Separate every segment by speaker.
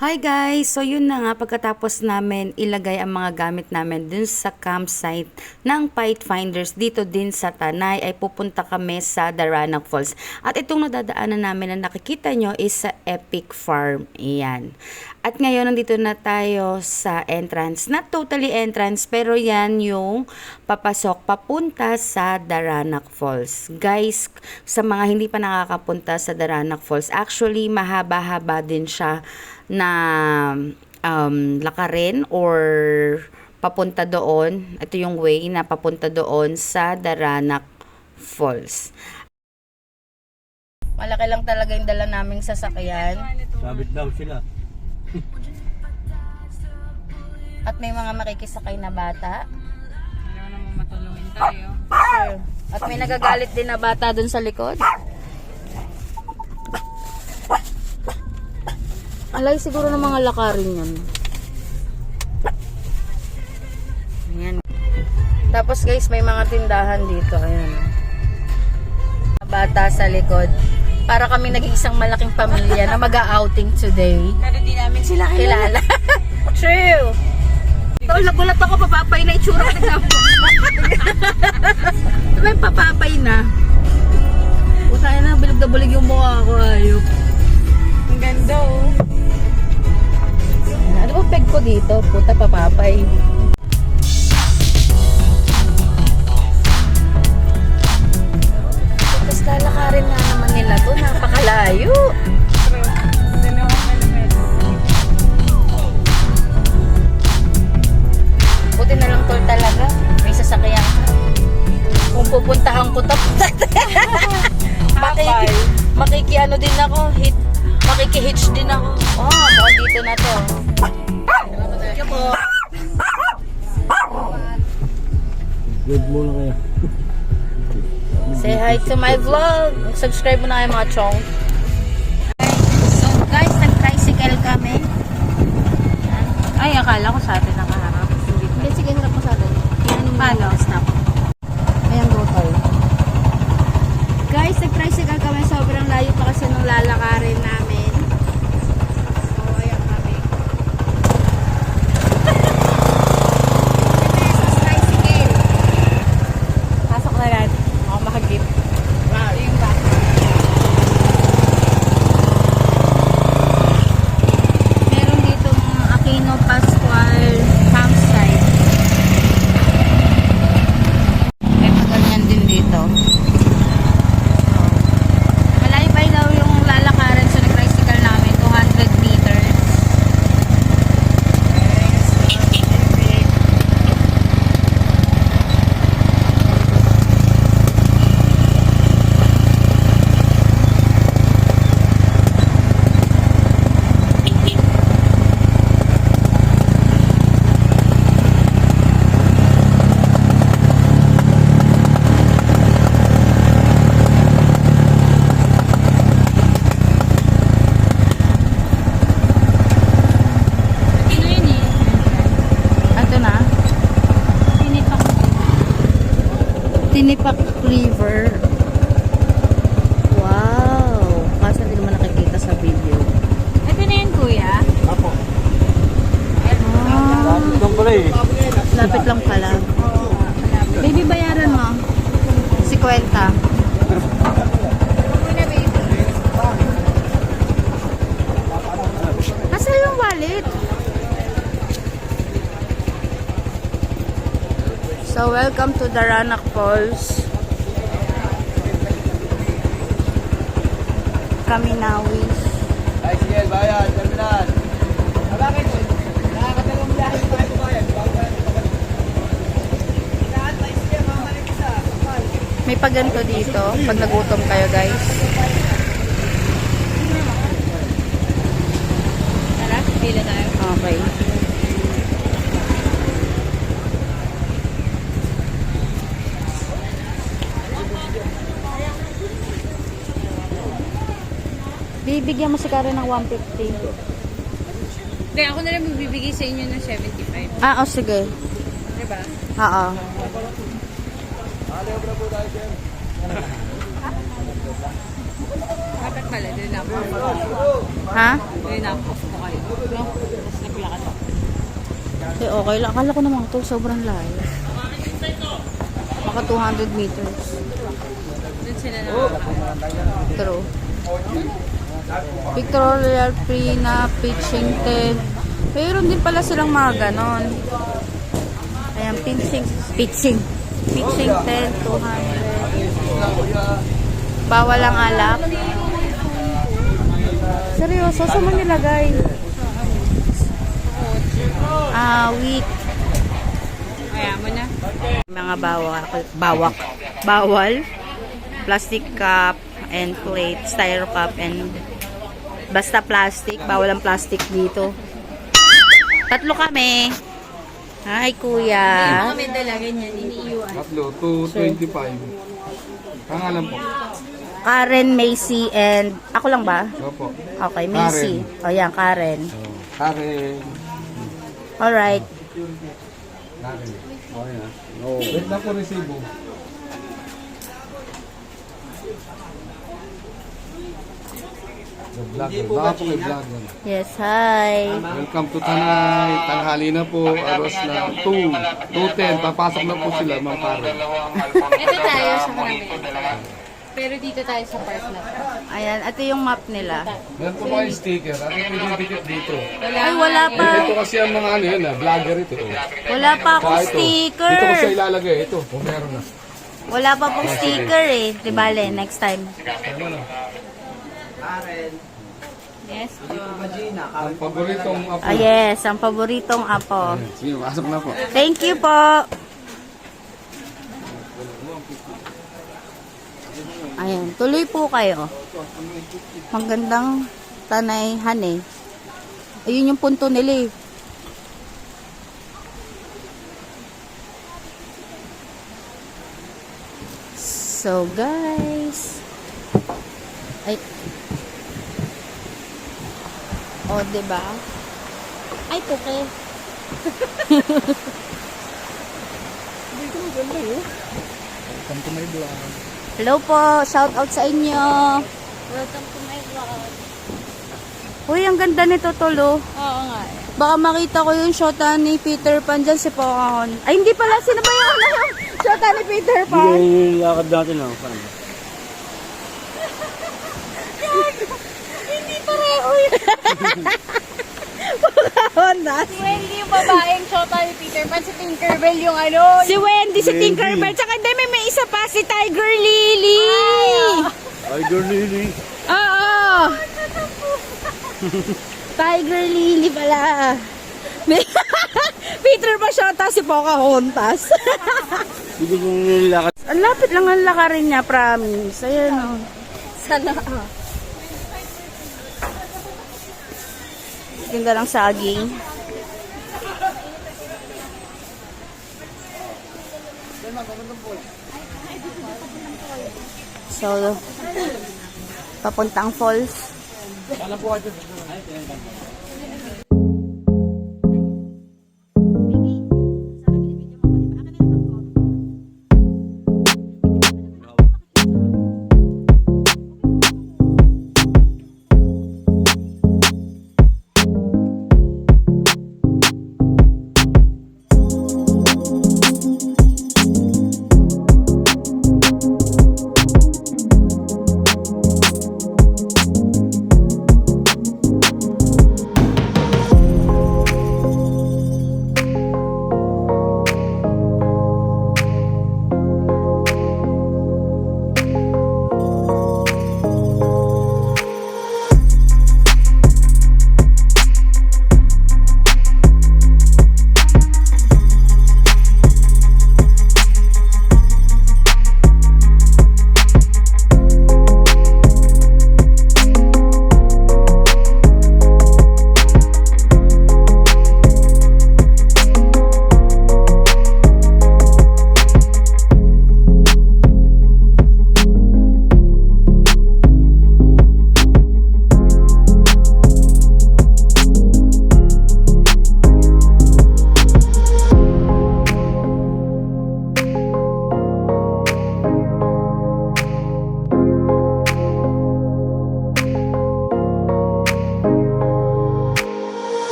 Speaker 1: Hi guys! So yun na nga, pagkatapos namin ilagay ang mga gamit namin dun sa campsite ng Fight Finders dito din sa Tanay ay pupunta kami sa Daranac Falls. At itong nadadaanan namin na nakikita nyo is sa Epic Farm. Iyan. At ngayon nandito na tayo sa entrance. Not totally entrance pero yan yung papasok papunta sa Daranac Falls. Guys, sa mga hindi pa nakakapunta sa Daranac Falls, actually mahaba-haba din siya na um, lakarin or papunta doon. Ito yung way na papunta doon sa Daranac Falls. Malaki lang talaga yung dala naming sasakyan.
Speaker 2: Sabit daw sila.
Speaker 1: At may mga makikisakay na bata.
Speaker 3: Alam naman matulungin tayo.
Speaker 1: Sure. At may nagagalit din na bata dun sa likod. Alay siguro ng mga lakarin yun. Ayan. Tapos guys, may mga tindahan dito. Ayan. Bata sa likod. Para kami naging isang malaking pamilya na mag-outing today.
Speaker 3: Pero di namin sila
Speaker 1: Kilala. True. Ito, nagulat ako, papapay na itsura ko. Diba yung papapay na? Usaya na, bilog na bulig yung mukha ko. Ayop.
Speaker 3: Ang ganda oh.
Speaker 1: Ano ba ko dito? Puta, papapay. Ano din ako, hit, makiki-hitch din ako. Oh, mukhang dito na to. Thank you po.
Speaker 2: Good muna kaya.
Speaker 1: Say hi to my vlog. Subscribe mo na kayo mga chong. So guys, nag-tricycle kami.
Speaker 3: Ay, akala ko sa atin nakaharap. Hindi
Speaker 1: Hindi, sige, harap mo sa atin. Yan yung
Speaker 3: Paano?
Speaker 1: Stop. Ayan, go tol. Guys, nag-tricycle kami. Sobrang layo pa kasi nung lalakarin namin. So, ayan kami. pesos tricycle.
Speaker 3: Pasok na yan. Ako makagip. Wow, yung back.
Speaker 1: Meron dito mga Aquino Pascual campsite. May mga ganyan din dito. Malayo pa daw yung lalakaran sa nag-tricycle namin, 200 meters.
Speaker 3: Ano yun eh?
Speaker 1: Ito na.
Speaker 3: Tinipak.
Speaker 1: Tinipak River. Wow! Kaso hindi naman nakikita sa video.
Speaker 3: Ito na yun, kuya.
Speaker 2: Apo.
Speaker 1: Ah,
Speaker 2: Sabit lang pala eh.
Speaker 1: lapit lang pala. Baby, bayaran mo. Si Kwenta. Asa yung wallet? So, welcome to Daranac Falls. Kaminawis.
Speaker 2: Ay, sige, bayan, terminal. Bakit? Nakakatalong lahat tayo bayan.
Speaker 1: May paganto dito pag nagutom kayo guys.
Speaker 3: Tara, pila tayo.
Speaker 1: Okay. Bibigyan mo si Karen ng 150.
Speaker 3: Hindi, ako na lang magbibigay sa inyo ng 75.
Speaker 1: Ah, oh, sige.
Speaker 3: Diba?
Speaker 1: Oo.
Speaker 3: Dapat pala, doon na ako.
Speaker 1: Ha?
Speaker 3: Doon na ako. Ako kayo. No? Tapos naglakad ako.
Speaker 1: Eh, okay lang. Akala ko naman ito sobrang layo. Baka 200 meters.
Speaker 3: Doon sila na.
Speaker 1: True. Pictorial free na pitching tent. Mayroon din pala silang mga ganon. Ayan, pitching. Pitching. Pitching tent, 200. Bawal ang alak. Seryoso, saan mo nilagay? Ah, wheat.
Speaker 3: Kaya mo na.
Speaker 1: Mga bawak, bawak, bawal, plastic cup and plate, styro cup and basta plastic, bawal ang plastic dito. Tatlo kami. Hi, kuya.
Speaker 3: Kami dala ganyan, iniiwan.
Speaker 2: Tatlo, 225. Pangalan po.
Speaker 1: Karen, Macy, and ako lang ba?
Speaker 2: Opo.
Speaker 1: Okay, Macy. O yan, Karen.
Speaker 2: Karen.
Speaker 1: Alright.
Speaker 2: Karen. Okay na. No. Wait lang po resibo. Vlog. Baka po may vlog. yan.
Speaker 1: Yes, hi.
Speaker 2: Welcome to Tanay. Tanghali na po. Aros na 2. 2.10. Papasok na po sila, Ma'am Karen.
Speaker 3: Ito tayo sa karamihan. Pero dito tayo sa park na to.
Speaker 1: Ayan, ito yung map nila.
Speaker 2: Meron po sticker. Ano po yung dikit dito?
Speaker 1: Ay, wala pa.
Speaker 2: Ito kasi ang mga ano yun, ah, vlogger ito. oh.
Speaker 1: Wala pa akong
Speaker 2: Ah, ito.
Speaker 1: sticker.
Speaker 2: Dito ko siya ilalagay. Ito, kung meron na.
Speaker 1: Wala pa pong sticker eh. Di bale, next time.
Speaker 2: Ano na?
Speaker 3: Yes po.
Speaker 2: Ang paboritong apo.
Speaker 1: Ah, yes, ang paboritong apo.
Speaker 2: Sige, pasok na po.
Speaker 1: Thank you po. Ayan, tuloy po kayo. Magandang tanayhan eh. Ayun yung punto nila eh. So guys, ay O, oh, diba? Ay, puke. Hello po, shout out sa inyo.
Speaker 3: Welcome to my vlog.
Speaker 1: Uy, ang ganda nito, Tolo.
Speaker 3: Oo nga. eh.
Speaker 1: Baka makita ko yung shota ni Peter Pan dyan si Pocahon. Ay, hindi pala. Sino ba yung ano yung shota ni Peter Pan?
Speaker 4: yung lakad natin na. Paano?
Speaker 1: Hindi Pocahon na.
Speaker 3: Si Wendy yung babaeng shota ni Peter Pan. Si Tinkerbell yung ano.
Speaker 1: Si Wendy, si Tinkerbell. Tsaka hindi, may, may isa pa, si Tiger Lily.
Speaker 4: Ay, girl Lily.
Speaker 1: Oo. Tiger Lily pala. May- Peter pa shota si Pocahontas. Ang lapit lang ang lakarin niya, promise. Ayan o.
Speaker 3: Sana.
Speaker 1: Ganda lang saging. So, papuntang falls.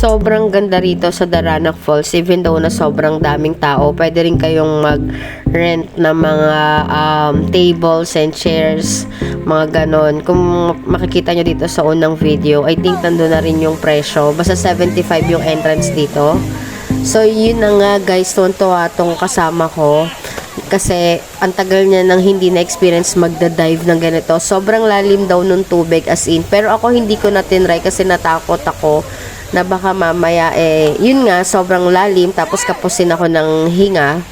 Speaker 5: Sobrang ganda rito sa Daranac Falls. Even though na sobrang daming tao, pwede rin kayong mag-rent ng mga um, tables and chairs, mga ganon. Kung makikita nyo dito sa unang video, I think nandun na rin yung presyo. Basta 75 yung entrance dito. So, yun na nga guys, tuwan-tuwa tong kasama ko. Kasi, ang tagal niya nang hindi na-experience magda-dive ng ganito. Sobrang lalim daw nung tubig as in. Pero ako hindi ko na tinry kasi natakot ako na baka mamaya eh, yun nga, sobrang lalim. Tapos kapusin ako ng hinga.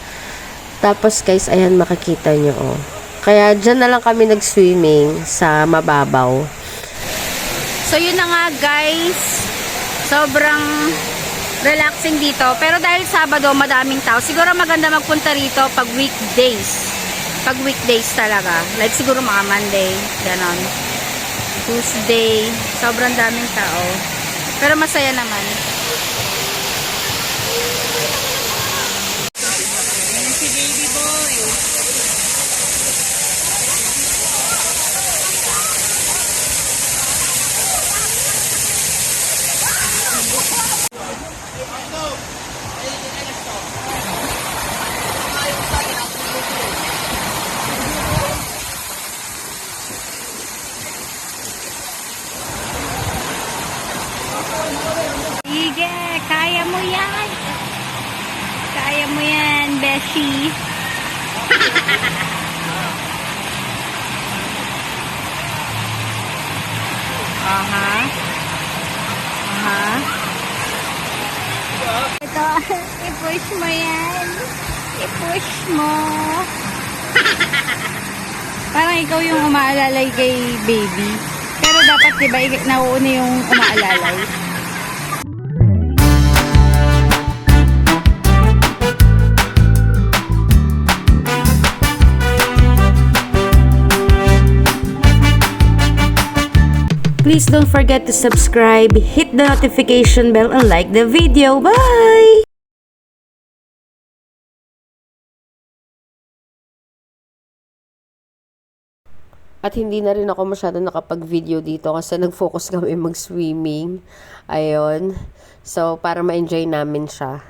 Speaker 5: Tapos guys, ayan makikita nyo oh. Kaya dyan na lang kami nag-swimming sa mababaw.
Speaker 1: So yun na nga guys, sobrang relaxing dito. Pero dahil Sabado, madaming tao. Siguro maganda magpunta rito pag weekdays. Pag weekdays talaga. Like siguro mga Monday, ganon. Tuesday, sobrang daming tao. Pero masaya naman. Sige, kaya mo yan. Kaya mo yan, Beshi. Aha. Aha. Ito, i-push mo yan. I-push mo. Parang ikaw yung umaalalay kay baby. Pero dapat diba, nauuna yung umaalalay.
Speaker 5: Please don't forget to subscribe, hit the notification bell, and like the video. Bye! At hindi na rin ako masyado nakapag-video dito kasi nag-focus kami mag-swimming. Ayun. So, para ma-enjoy namin siya.